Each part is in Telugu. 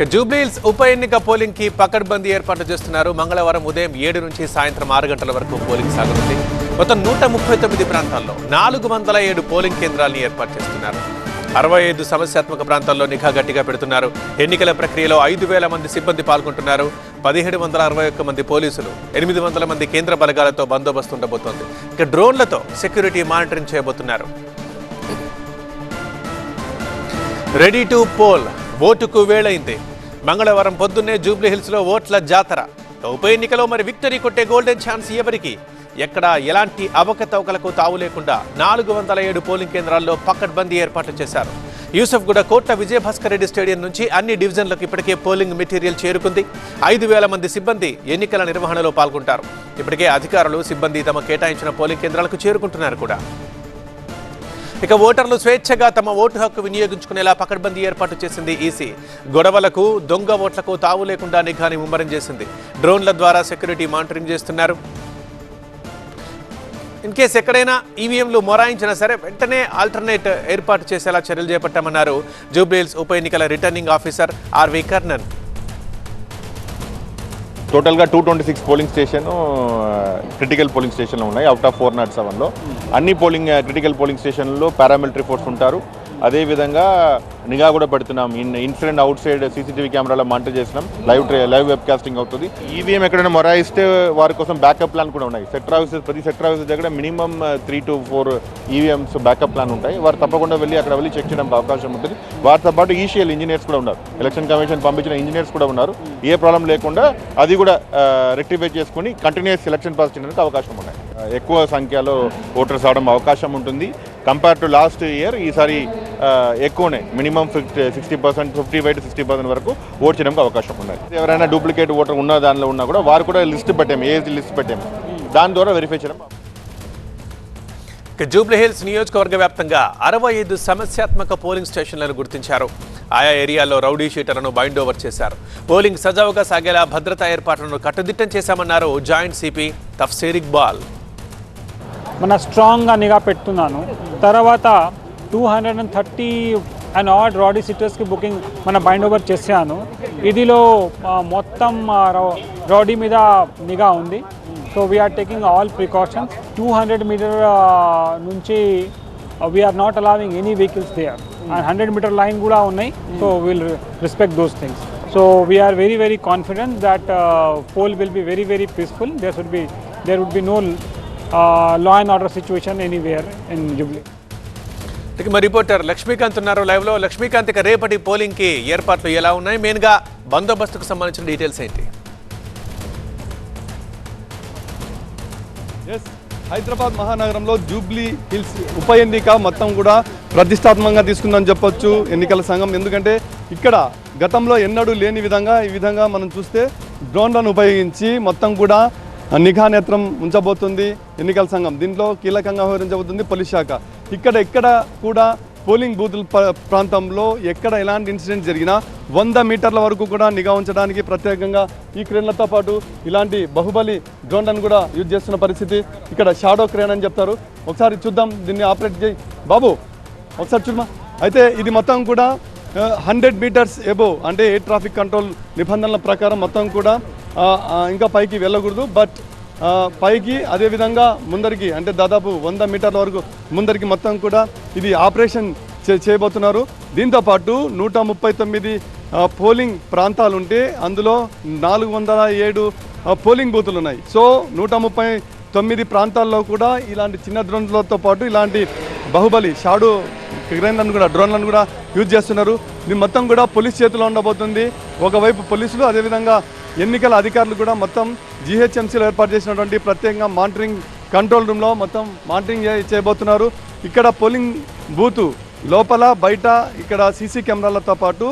ఇక జూబ్లీహిల్స్ ఉప ఎన్నిక పోలింగ్కి పకడ్బందీ ఏర్పాట్లు చేస్తున్నారు. మంగళవారం ఉదయం ఏడు నుంచి సాయంత్రం ఆరు గంటల వరకు పోలింగ్ సాగుతుంది. మొత్తం నూట ముప్పై తొమ్మిది ప్రాంతాల్లో నాలుగు వందల ఏడు పోలింగ్ కేంద్రాలను ఏర్పాటు చేస్తున్నారు. అరవై ఐదు సమస్యాత్మక ప్రాంతాల్లో నిఘా గట్టిగా పెడుతున్నారు. ఎన్నికల ప్రక్రియలో ఐదు వేల మంది సిబ్బంది పాల్గొంటున్నారు. పదిహేడు వందల అరవై ఒక్క మంది పోలీసులు ఎనిమిది వందల మంది కేంద్ర బలగాలతో బందోబస్తు ఉండబోతోంది. ఇక డ్రోన్లతో సెక్యూరిటీ మానిటరింగ్ చేయబోతున్నారు. Ready to poll. ఓటుకు వేళైంది మంగళవారం పొద్దున్నే జూబ్లీహిల్స్లో ఓట్ల జాతర. ఉప ఎన్నికలో మరి విక్టరీ కొట్టే గోల్డెన్ ఛాన్స్ ఎవరికి? ఎక్కడ ఎలాంటి అవకతవకలకు తావు లేకుండా నాలుగు వందల ఏడు పోలింగ్ కేంద్రాల్లో పకడ్బందీ ఏర్పాట్లు చేశారు. యూసఫ్ కూడా కోట్ల విజయభాస్కర్ రెడ్డి స్టేడియం నుంచి అన్ని డివిజన్లకు ఇప్పటికే పోలింగ్ మెటీరియల్ చేరుకుంది. ఐదు వేల మంది సిబ్బంది ఎన్నికల నిర్వహణలో పాల్గొంటారు. ఇప్పటికే అధికారులు సిబ్బంది తమ కేటాయించిన పోలింగ్ కేంద్రాలకు చేరుకుంటున్నారు కూడా. ఇక ఓటర్లు స్వేచ్ఛగా తమ ఓటు హక్కు వినియోగించుకునేలా పకడ్బందీ ఏర్పాటు చేసింది ఈసీ. గొడవలకు దొంగ ఓట్లకు తావు లేకుండా నిఘాని ముమ్మరం చేసింది. డ్రోన్ల ద్వారా సెక్యూరిటీ మానిటరింగ్ చేస్తున్నారు. ఇన్ కేసు ఎక్కడైనా ఈవీఎంలు మొరాయించినా సరే వెంటనే ఆల్టర్నేట్ ఏర్పాటు చేసేలా చర్యలు చేపట్టామన్నారు జూబ్లీహిల్స్ ఉప ఎన్నికల రిటర్నింగ్ ఆఫీసర్ ఆర్వి కర్ణన్. టోటల్గా two twenty six polling station critical polling స్టేషన్లు ఉన్నాయి అవుట్ ఆఫ్ ఫోర్ నాట్ సెవెన్లో అన్ని పోలింగ్ క్రిటికల్ పోలింగ్ స్టేషన్లో పారామిలిటరీ ఫోర్స్ ఉంటారు. అదేవిధంగా నిఘా కూడా పెడుతున్నాం. In incident out side CCTV కెమెరాలో మానిటర్ చేసినాం. లైవ్ లైవ్ వెబ్ కాస్టింగ్ అవుతుంది. ఈవీఎం ఎక్కడైనా మొరాయిస్తే వారి కోసం బ్యాకప్ ప్లాన్ కూడా ఉన్నాయి. సెక్టర్ ఆఫీసెస్ ప్రతి సెక్టర్ ఆఫీస్ దగ్గర minimum three to four EVMs backup plan ఉంటాయి. వారు తప్పకుండా వెళ్ళి అక్కడ వెళ్ళి చెక్ చేయడానికి అవకాశం ఉంటుంది. వారితో పాటు ఈసీఎల్ ఇంజనీర్స్ కూడా ఉన్నారు. ఎలక్షన్ కమిషన్ పంపించిన ఇంజనీర్స్ కూడా ఉన్నారు. ఏ ప్రాబ్లం లేకుండా అది కూడా రెక్టిఫై చేసుకుని కంటిన్యూస్ ఎలక్షన్ పాస్ చేయడానికి అవకాశం ఉన్నాయి. Uh, ఎక్కువ సంఖ్యలో ఓటర్స్ అవడం అవకాశం ఉంటుంది. కంపేర్ టు లాస్ట్ ఇయర్ ఈసారి ఎక్కువనే. Minimum fifty sixty percent fifty five to sixty percent వరకు ఓట్ చేయడానికి అవకాశం ఉన్నాయి ఎవరైనా డూప్లికేట్ ఓటర్ ఉన్న దానిలో ఉన్నా కూడా వారు కూడా లిస్ట్ పెట్టాము ఏజ్ లిస్ట్ పెట్టాము. దాని ద్వారా వెరిఫై చేయడం జూబ్లీహిల్స్ నియోజకవర్గ వ్యాప్తంగా అరవై ఐదు సమస్యాత్మక పోలింగ్ స్టేషన్లను గుర్తించారు. ఆయా ఏరియాల్లో రౌడీ షీటర్లను బైండ్ ఓవర్ చేశారు. పోలింగ్ సజావుగా సాగేలా భద్రతా ఏర్పాట్లను కట్టుదిట్టం చేశామన్నారు జాయింట్ సిపి తఫ్సీర్ ఇక్బాల్ మన స్ట్రాంగ్గా నిఘా పెడుతున్నాను తర్వాత two hundred and thirty and odd rowdy సిటర్స్కి booking మన బైండ్ ఓవర్ చేశాను. ఇదిలో మొత్తం రాడీ మీద నిఘా ఉంది. So we're taking all precautions two hundred metre నుంచి we're not allowing any vehicles there and hundred metre line కూడా ఉన్నాయి. So will respect those things so we're very very confident that poll will be very very peaceful there should be there would be no law and order situation anywhere in Jubilee ఇక మా రిపోర్టర్ లక్ష్మీకాంత్ ఉన్నారు లైవ్లో. లక్ష్మీకాంత్ ఇక రేపటి పోలింగ్కి ఏర్పాట్లు ఎలా ఉన్నాయి? మెయిన్గా బందోబస్తుకు సంబంధించిన డీటెయిల్స్ ఏంటి? ఎస్ హైదరాబాద్ మహానగరంలో జూబ్లీ హిల్స్ ఉప ఎన్నిక మొత్తం కూడా ప్రతిష్టాత్మకంగా తీసుకుందని చెప్పొచ్చు ఎన్నికల సంఘం. ఎందుకంటే ఇక్కడ గతంలో ఎన్నడూ లేని విధంగా ఈ విధంగా మనం చూస్తే డ్రోన్లను ఉపయోగించి మొత్తం కూడా నిఘా నేత్రం ఉంచబోతుంది. ఎన్నికల సంఘం దీంట్లో కీలకంగా వ్యవహరించబోతుంది పోలీస్ శాఖ. ఇక్కడ ఎక్కడ కూడా పోలింగ్ బూతుల ప్రాంతంలో ఎక్కడ ఎలాంటి ఇన్సిడెంట్ జరిగినా వంద మీటర్ల వరకు కూడా నిఘా ఉంచడానికి ప్రత్యేకంగా ఈ క్రేన్లతో పాటు ఇలాంటి బాహుబలి డ్రోన్లను కూడా యూజ్ చేస్తున్న పరిస్థితి ఇక్కడ షాడో క్రేన్ అని చెప్తారు. ఒకసారి చూద్దాం దీన్ని ఆపరేట్ చేయి. బాబు ఒకసారి చూడమా? అయితే ఇది మొత్తం కూడా హండ్రెడ్ మీటర్స్ ఎబో అంటే ఎయిర్ ట్రాఫిక్ కంట్రోల్ నిబంధనల ప్రకారం మొత్తం కూడా ఇంకా పైకి వెళ్ళకూడదు బట్ పైకి అదేవిధంగా ముందరికి అంటే దాదాపు వంద మీటర్ల వరకు ముందరికి మొత్తం కూడా ఇది ఆపరేషన్ చే చేయబోతున్నారు. దీంతో పాటు నూట ముప్పై తొమ్మిది పోలింగ్ ప్రాంతాలు ఉంటే అందులో నాలుగు వందల ఏడు పోలింగ్ బూతులు ఉన్నాయి. సో నూట ముప్పై తొమ్మిది ప్రాంతాల్లో కూడా ఇలాంటి చిన్న డ్రోన్లతో పాటు ఇలాంటి బాహుబలి షాడో క్రేన్లను కూడా డ్రోన్లను కూడా యూజ్ చేస్తున్నారు. ఇది మొత్తం కూడా పోలీస్ చేతిలో ఉండబోతుంది. ఒకవైపు పోలీసులు అదేవిధంగా ఎన్నికల అధికారులు కూడా మొత్తం జీహెచ్ఎంసీలో ఏర్పాటు చేసినటువంటి ప్రత్యేకంగా మానిటరింగ్ కంట్రోల్ రూమ్లో మొత్తం మానిటరింగ్ చేయబోతున్నారు. ఇక్కడ పోలింగ్ బూతు లోపల బయట ఇక్కడ సీసీ కెమెరాలతో పాటు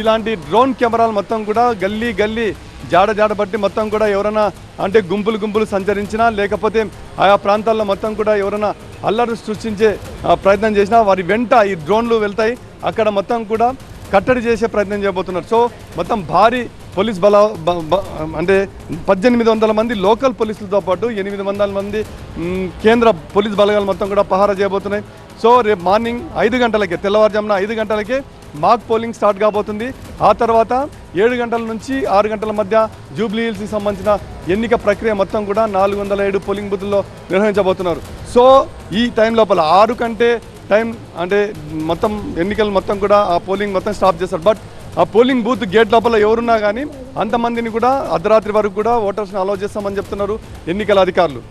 ఇలాంటి డ్రోన్ కెమెరాలు మొత్తం కూడా గల్లీ గల్లీ జాడ జాడ బట్టి మొత్తం కూడా ఎవరైనా అంటే గుంపులు గుంపులు సంచరించినా లేకపోతే ఆయా ప్రాంతాల్లో మొత్తం కూడా ఎవరైనా అల్లరి సృష్టించే ప్రయత్నం చేసినా వారి వెంట ఈ డ్రోన్లు వెళ్తాయి. అక్కడ మొత్తం కూడా కట్టడి చేసే ప్రయత్నం చేయబోతున్నారు. సో మొత్తం భారీ పోలీస్ బల బ- బ- అంటే పద్దెనిమిది వందల మంది లోకల్ పోలీసులతో పాటు ఎనిమిది వందల మంది కేంద్ర పోలీస్ బలగాలు మొత్తం కూడా పహారా చేయబోతున్నాయి. సో రేపు మార్నింగ్ ఐదు గంటలకే తెల్లవారుజామున ఐదు గంటలకే మాక్ పోలింగ్ స్టార్ట్ కాబోతుంది. ఆ తర్వాత ఏడు గంటల నుంచి ఆరు గంటల మధ్య జూబ్లీ హిల్స్కి సంబంధించిన ఎన్నిక ప్రక్రియ మొత్తం కూడా నాలుగు వందల ఏడు పోలింగ్ బూతుల్లో నిర్వహించబోతున్నారు. సో ఈ టైం లోపల ఆరు కంటే టైం అంటే మొత్తం ఎన్నికలు మొత్తం కూడా ఆ పోలింగ్ మొత్తం స్టాప్ చేస్తారు. బట్ ఆ పోలింగ్ బూత్ గేట్ లోపల ఎవరున్నా కానీ అంతమందిని కూడా అర్ధరాత్రి వరకు కూడా ఓటర్స్ని అలౌ చేస్తామని చెప్తున్నారు ఎన్నికల అధికారులు.